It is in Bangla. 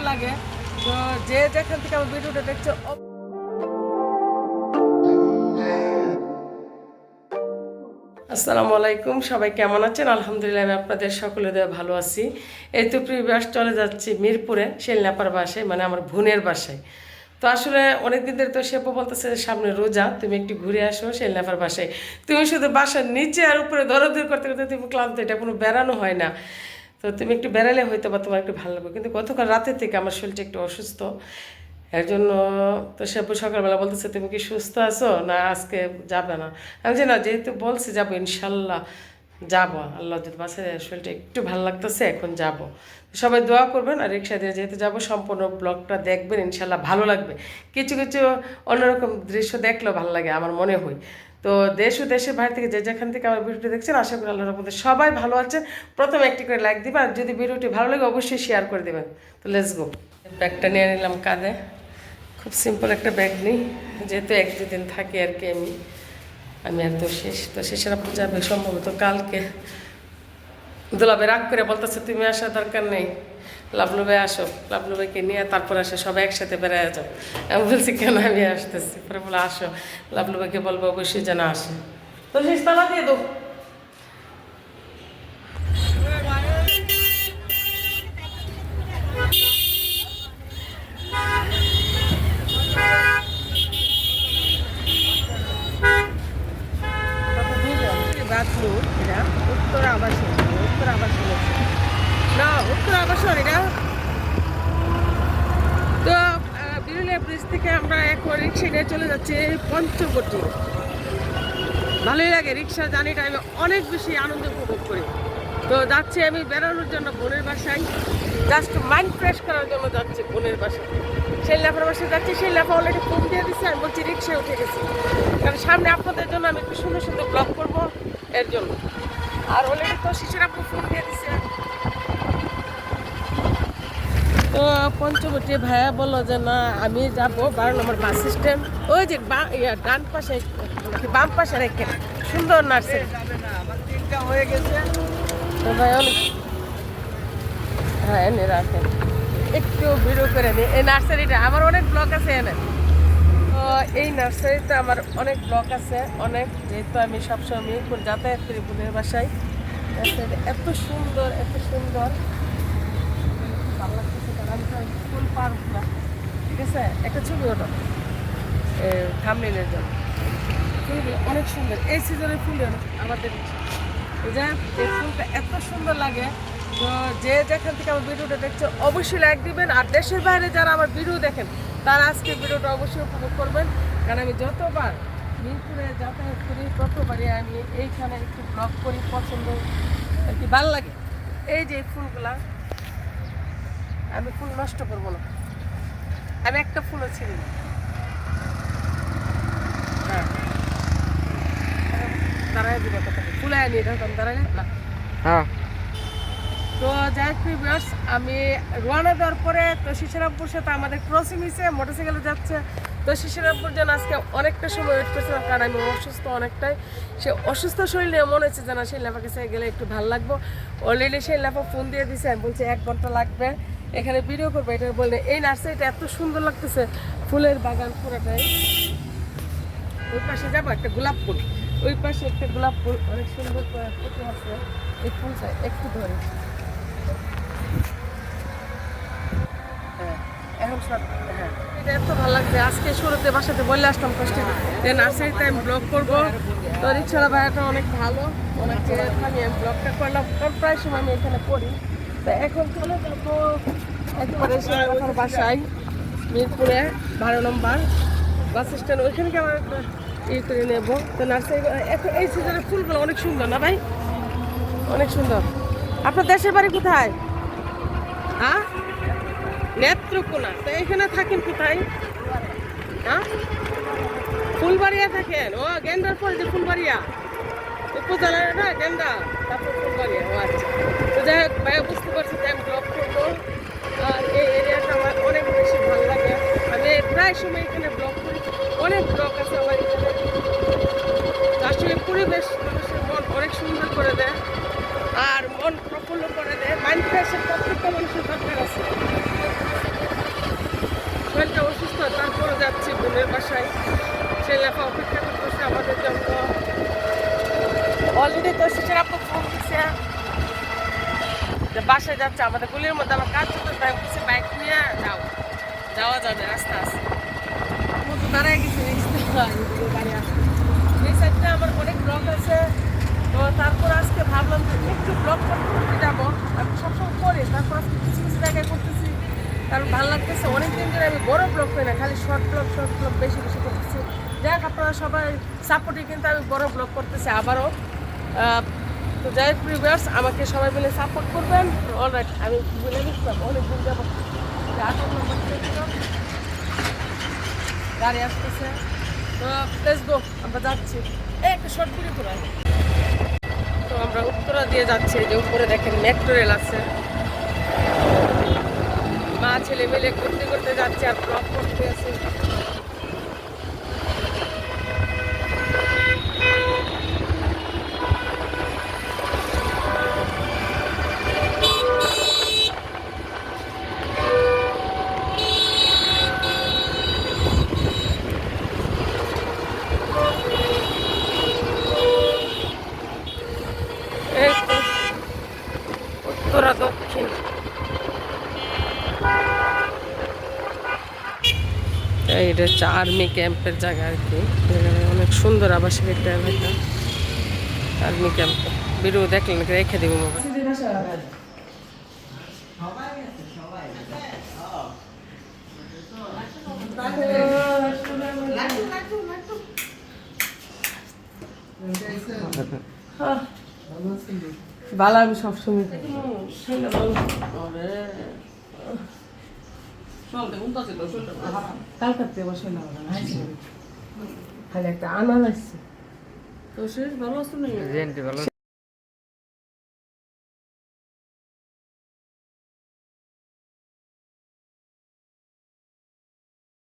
সুন্দর লাগে। তো যে যেখান থেকে আমার ভিডিওটা দেখছ আসসালামু আলাইকুম, সবাই কেমন আছেন? আলহামদুলিল্লাহ, আমি আপনাদের সকলে দেওয়া ভালো আছি। এই তো প্রিভিয়াস চলে যাচ্ছি মিরপুরে শেলনাপার বাসায় মানে আমার বোনের বাসায়। তো আসলে অনেক দিন ধরে তো শেপও বলতেছে যে, সামনে রোজা, তুমি একটু ঘুরে আসো শেলনাপার বাসায়। তুমি শুধু বাসার নিচে আর উপরে দরদর করতে করতে তুমি ক্লান্ত, এটা কোনো বেড়ানো হয় না। তো তুমি একটু বেড়ালে হয়তো বা তোমার একটু ভালো লাগবে। কিন্তু গতকাল রাতের থেকে আমার শরীরটা একটু অসুস্থ। এর জন্য তো সে সকালবেলা বলতেছে, তুমি কি সুস্থ আছো? না, আজকে যাবে না। আমি যে, না, যেহেতু বলছি যাব, ইনশাল্লাহ যাব। আল্লাহ যদি বাসে শরীরটা একটু ভালো লাগতেছে, এখন যাব। সবাই দোয়া করবেন আর রিক্সা দিয়ে যেহেতু যাব, সম্পূর্ণ ব্লগটা দেখবেন, ইনশাল্লাহ ভালো লাগবে। কিছু কিছু অন্যরকম দৃশ্য দেখলেও ভালো লাগে, আমার মনে হয়। তো দেশ ও দেশের বাইরে থেকে যে যেখান থেকে আমার ভিডিওটি দেখছেন, আশা করি আল্লাহর মধ্যে সবাই ভালো আছে প্রথমে একটি করে লাইক দিবেন, আর যদি ভিডিওটি ভালো লাগে অবশ্যই শেয়ার করে দেবেন। তো লেটস গো ব্যাগটা নিয়ে নিলাম কাঁধে। খুব সিম্পল একটা ব্যাগ নিই, যেহেতু এক দুদিন থাকি আর কি আমি। আমি আর তো শেষ তো শেষের যাবে সম্ভবত কালকে। দুলাবে রাগ করে বলতেছে, তুমি আসার দরকার নেই। লাভলু আসো। লাভলু নিয়ে তারপর আসে, সবাই একসাথে বেড়ায় যাও। আমি বলছি, কেন আমি আসতেছি? পরে বলে, আসো। লাভলু বলব, অবশ্যই যেন আসে। তো শেষ, তালা দিয়ে দেবো বাথরুম উত্তর আবাসন উত্তর আবাসন না, উত্তর আবাসন এটা তো বিরুলিয়া ব্রিজ থেকে আমরা এখন রিক্সা নিয়ে চলে যাচ্ছি পঞ্চবটি। ভালোই লাগে রিক্সা জার্নিটা আমি অনেক বেশি আনন্দ উপভোগ করি। তো যাচ্ছি আমি বেরোনোর জন্য বোনের বাসায়। জাস্ট মাইন্ড ফ্রেশ করার জন্য যাচ্ছি বোনের বাসায়। সেই লেফার বাসায় যাচ্ছি সেই লেফা অলরেডি ফোন দিয়ে দিচ্ছে আমি বলছি রিক্সায় উঠে গেছি। কারণ সামনে আপনাদের জন্য আমি একটু সুন্দর সুন্দর ব্লগ করব, এর জন্য। আর অলরেডি তো শিশুর ফোন দিয়ে দিচ্ছে তো পঞ্চবটী ভাইয়া বলল যে না আমি যাব বারো নম্বর বাস স্ট্যান্ড ওই যে বা- ডান পাশে বাম পাশে রেখে সুন্দর হয়ে গেছে। তো ভাই অনেক হ্যাঁ এনে রাখেন। একটু ভিডিও করে নিই এই নার্সারিটা আমার অনেক ব্লগ আছে এনে। এই নার্সারিতে আমার অনেক ব্লক আছে, অনেক, যেহেতু আমি সবসময় মিরপুর যাতায়াত করি বোনের বাসায়। নার্সারিটা এত সুন্দর এত সুন্দর। ভালো ফুল পার্ক না ঠিক আছে? একটা ছবি ওটা থামলিনের জন্য। অনেক সুন্দর। এই সিজনের ফুল আমাদের এই ফুলটা এত সুন্দর লাগে। যে যেখান থেকে আমার ভিডিওটা দেখছ, অবশ্যই লাইক দিবেন। আর দেশের বাইরে যারা আমার ভিডিও দেখেন, তারা আজকে ভিডিওটা অবশ্যই উপভোগ করবেন। কারণ আমি যতবার মিরপুরে যাতায়াত করি ততবারই আমি এইখানে একটু ব্লগ করি, পছন্দ আর কি, ভালো লাগে। এই যে ফুলগুলা, আমি ফুল নষ্ট করব না। আমি একটা ফুলও ছিঁড়ি না। হ্যাঁ। দাঁড়ায় দিব কথা ফুলাই নিয়ে দাঁড়ায় না হ্যাঁ। তো যাই প্রিভিয়াস আমি রোয়ানা দেওয়ার পরে তো শিশিরামপুর সাথে আমাদের ক্রসিং হয়েছে মোটরসাইকেলে যাচ্ছে। তো শিশিরামপুর যেন আজকে অনেকটা সময় ওয়েট করছিলাম কারণ আমি অসুস্থ অনেকটাই। সে অসুস্থ শরীরে মনে হচ্ছে যে না সেই লেফা কাছে গেলে একটু ভালো লাগবো। অলরেডি সেই লেফা ফোন দিয়ে দিছে, আমি বলছি, এক ঘণ্টা লাগবে। এখানে ভিডিও করব, এটা বললে, এই নার্সারিটা এত সুন্দর লাগতেছে, ফুলের বাগান পুরোটাই। ওই পাশে যাব, একটা গোলাপ ফুল। ওই পাশে একটা গোলাপ ফুল, অনেক সুন্দর ফুটে আছে। এই ফুলটা একটু ধরে হ্যাঁ, হ্যাঁ। এটা এত ভালো লাগছে। আজকে শুরুতে বাসাতে বলে আসলাম কষ্টে যে নার্সারিতে আমি ব্লগ করব। তো রিক্সাওয়ালা ভাইয়াটা অনেক ভালো। ওনাকে আমি আমি ব্লগটা করলাম। কারণ প্রায় সময় আমি এখানে পড়ি। তো এখন চলে যাব একেবারে সে বাসায়, মিরপুরে, বারো নম্বর বাস স্ট্যান্ড ওইখানে কি আমার একটা ইয়ে করে নেব। তো নার্সারি এখন এই সিজনের ফুলগুলো অনেক সুন্দর না ভাই? অনেক সুন্দর। আপনার দেশের বাড়ি কোথায়? হ্যাঁ নেত্রকোনা তো এখানে থাকেন কোথায়? হ্যাঁ? ফুলবাড়িয়া থাকেন? ও গেন্দার ফল যে ফুলবাড়িয়া। উপজেলার, না গেন্দা তারপর ফুলবাড়িয়া, ও আচ্ছা। তো যাই হোক, ভাইয়া, বুঝতে পারছি যে আমি ব্লগ করব। আর এই এরিয়াটা আমার অনেক বেশি ভালো লাগে। আমি প্রায় সময় এখানে ব্লগ করি। অনেক ব্লগ আছে আমার এখানে। আসলে পরিবেশ মানুষের মন অনেক সুন্দর করে দেয়। আর মন প্রফুল্ল করে দেয়। মাইন্ড ফ্রেশের প্রত্যেকটা মানুষের দরকার আছে। যাচ্ছি বোনের বাসায়। ছেলেপা অপেক্ষা করতেছে আমাদের জন্য। অলরেডি তো শিশির আপু ফোন দিচ্ছে যে বাসায় যাচ্ছে আমাদের গুলির মধ্যে আমার কাজ করতে বাইক কিছু বাইক নিয়ে যাও। যাওয়া যাবে আস্তে আস্তে মতো গাড়ি আসছে। এই আমার অনেক ব্লক আছে। তো তারপর আজকে ভাবলাম যে একটু ব্লক করতে যাব। আমি সবসময় করি, তারপর আজকে কিছু কিছু জায়গায় করতেছি কারণ ভালো লাগতেছে অনেক দিন ধরে আমি বড় ব্লগ করি না, খালি শর্ট ব্লগ শর্ট ব্লগ বেশি বেশি করতেছি। যাই হোক আপনারা সবাই সাপোর্টে কিন্তু আমি বড় ব্লগ করতেছি আবারও। তো যাই হোক প্রিভিয়ার্স আমাকে সবাই মিলে সাপোর্ট করবেন। অলরাইট আমি বলে দিচ্ছিলাম অনেক দিন যাব। গাড়ি আসতেছে। তো লেটস গো আমরা যাচ্ছি। এই একটা শর্ট ভিডিও করা তো আমরা উত্তরা দিয়ে যাচ্ছি যে উপরে দেখেন মেট্রো রেল আছে। মা ছেলে মিলে করতে করতে যাচ্ছে আর ব্লগ করতে আছে। এইটা হচ্ছে আর্মি ক্যাম্পের জায়গা আর কি। অনেক সুন্দর আবাসিক একটা এলাকা আর্মি ক্যাম্প ভিডিও দেখলেন রেখে দেবো মোবাইল ভালো আমি সবসময় কালকাতে বসে না খালি একটা আনার আসছে। তো শেষ ভালো আছো না